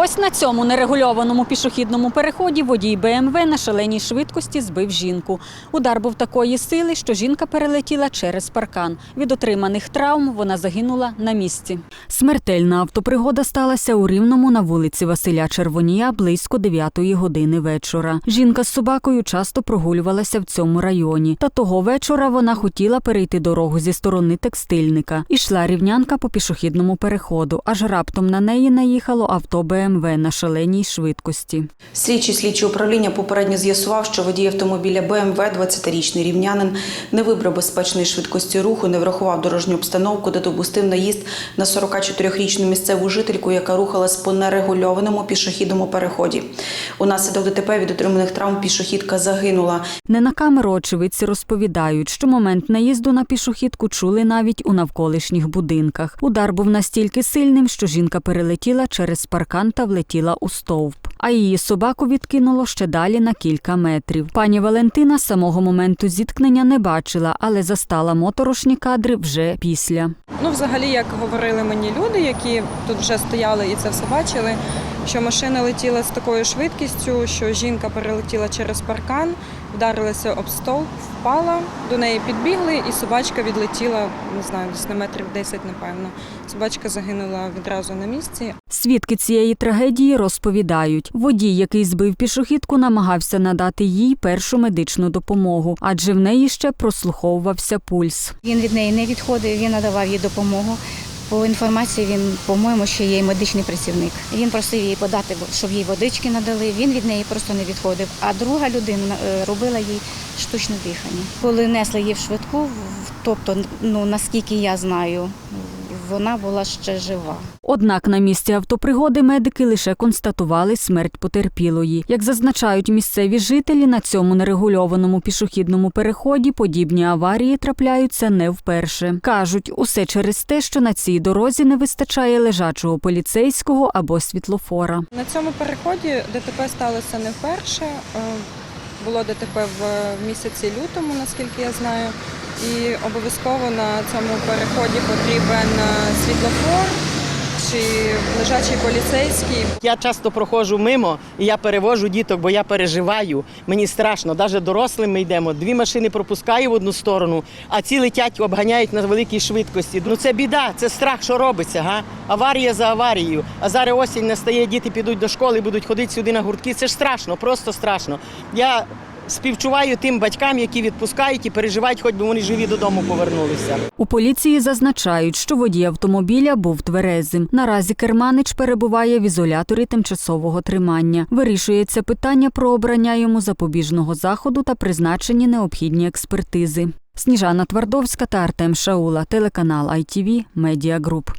Ось на цьому нерегульованому пішохідному переході водій БМВ на шаленій швидкості збив жінку. Удар був такої сили, що жінка перелетіла через паркан. Від отриманих травм вона загинула на місці. Смертельна автопригода сталася у Рівному на вулиці Василя Червонія близько 9 години вечора. Жінка з собакою часто прогулювалася в цьому районі. Та того вечора вона хотіла перейти дорогу зі сторони текстильника. Ішла рівнянка по пішохідному переходу, аж раптом на неї наїхало авто БМВ на шаленій швидкості. Слідчий слідчий управління попередньо з'ясував, що водій автомобіля БМВ, 20-річний рівнянин, не вибрав безпечної швидкості руху, не врахував дорожню обстановку, де допустив наїзд на 44-річну місцеву жительку, яка рухалась по нерегульованому пішохідному переході. Унаслідок ДТП від отриманих травм пішохідка загинула. Не на камеру очевидці розповідають, що момент наїзду на пішохідку чули навіть у навколишніх будинках. Удар був настільки сильним, що жінка перелетіла через паркан та влетіла у стовп. А її собаку відкинуло ще далі на кілька метрів. Пані Валентина з самого моменту зіткнення не бачила, але застала моторошні кадри вже після. Ну, взагалі, як говорили мені люди, які тут вже стояли і це все бачили, що машина летіла з такою швидкістю, що жінка перелетіла через паркан, вдарилася об стовп, впала, до неї підбігли, і собачка відлетіла, не знаю, десь на метрів 10, напевно. Собачка загинула відразу на місці. Свідки цієї трагедії розповідають, водій, який збив пішохідку, намагався надати їй першу медичну допомогу, адже в неї ще прослуховувався пульс. Він від неї не відходив, він надавав їй допомогу. По інформації він, по-моєму, ще є медичний працівник. Він просив її подати, щоб їй водички надали. Він від неї просто не відходив. А друга людина е, робила їй штучне дихання. Коли несли її в швидку, тобто, ну наскільки я знаю, вона була ще жива. Однак на місці автопригоди медики лише констатували смерть потерпілої. Як зазначають місцеві жителі, на цьому нерегульованому пішохідному переході подібні аварії трапляються не вперше. Кажуть, усе через те, що на цій дорозі не вистачає лежачого поліцейського або світлофора. На цьому переході ДТП сталося не вперше. Е, Було ДТП в місяці лютому, наскільки я знаю. І обов'язково на цьому переході потрібен е, світлофор чи лежачий поліцейський. Я часто проходжу мимо і я перевожу діток, бо я переживаю. Мені страшно. Навіть дорослим ми йдемо. Дві машини пропускаю в одну сторону, а ці летять, обганяють на великій швидкості. Ну це біда, це страх, що робиться. Га? Аварія за аварією. А зараз осінь настає, діти підуть до школи, будуть ходити сюди на гуртки. Це ж страшно, просто страшно. Я співчуваю тим батькам, які відпускають і переживають, хоч би вони живі додому повернулися. У поліції зазначають, що водій автомобіля був тверезим. Наразі керманич перебуває в ізоляторі тимчасового тримання. Вирішується питання про обрання йому запобіжного заходу та призначені необхідні експертизи. Сніжана Твардовська та Артем Шаула, телеканал ITV, Медіа Груп.